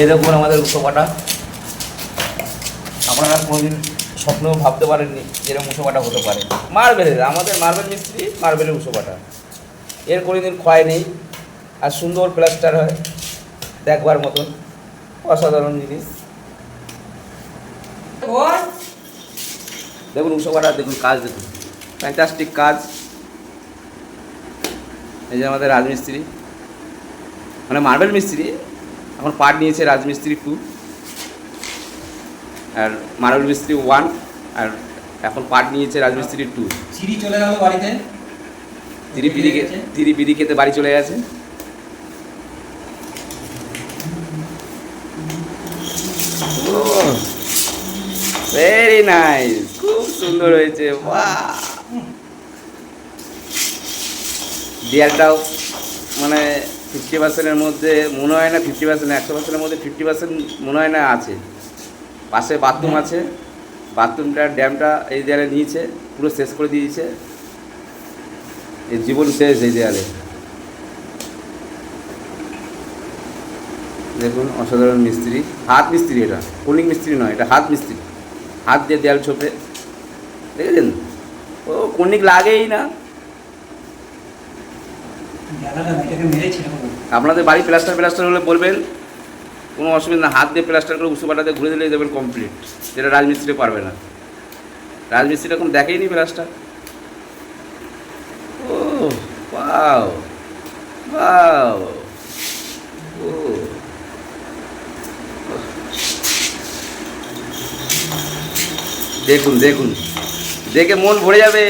এই দেখুন আমাদের কাটা আপনারা কোনোদিন স্বপ্নেও ভাবতে পারেননি এরকম উঁচু কাটা হতে পারে। মার্বেলের আমাদের মার্বেল মিস্ত্রি মার্বেলের উঁচু কাটা এর কোনোদিন ক্ষয় নেই আর সুন্দর প্লাস্টার হয় দেখবার মতন। অসাধারণ জিনিস। দেখুন উঁচু দেখুন কাজ দেখুন। ফ্যান্টাস্টিক কাজ। এই যে আমাদের রাজমিস্ত্রি। মানে মার্বেল মিস্ত্রি এখন পার্ট নিয়েছে রাজমিস্ত্রি টু আর মার্বেল মিস্ত্রি ওয়ান আর এখন পার্ট নিয়েছে রাজমিস্ত্রি টু চিড়ি চলে গেল বাড়িতে? তিরি তিরি বিড়ি খেতে বাড়ি চলে গেছে। ভেরি নাইস খুব সুন্দর হয়েছে দেয়ালটাও মানে ফিফটি পার্সেন্টের মধ্যে মনে হয় না ফিফটি পার্সেন্ট একশো পার্সেন্টের মধ্যে ফিফটি পার্সেন্ট মনে হয় না আছে। পাশে বাথরুম আছে বাথরুমটার ড্যামটা এই দেয়ালে নিয়েছে পুরো শেষ করে দিয়েছে। এই জীবন শেষ এই দেয়ালে। দেখুন অসাধারণ মিস্ত্রি। হাত মিস্ত্রি এটা কোলিং মিস্ত্রি নয় এটা হাত মিস্ত্রি। হাত দিয়ে দেয়াল ছোপে। দেখেছেন? ও কনিক লাগেই না। আপনাদের বাড়ি প্লাস্টার প্লাস্টার হলে বলবেন, কোনো অসুবিধা না, হাত দিয়ে প্লাস্টার করে উঁচু পাটাতে ঘুরে দিলেই দেবেন কমপ্লিট যেটা রাজমিস্ত্রি পারবে না। রাজমিস্ত্রি এখন দেখেই নি প্লাস্টার। ও পাও পাও ও। দেখুন দেখুন, দেখে মন ভরে যাবে।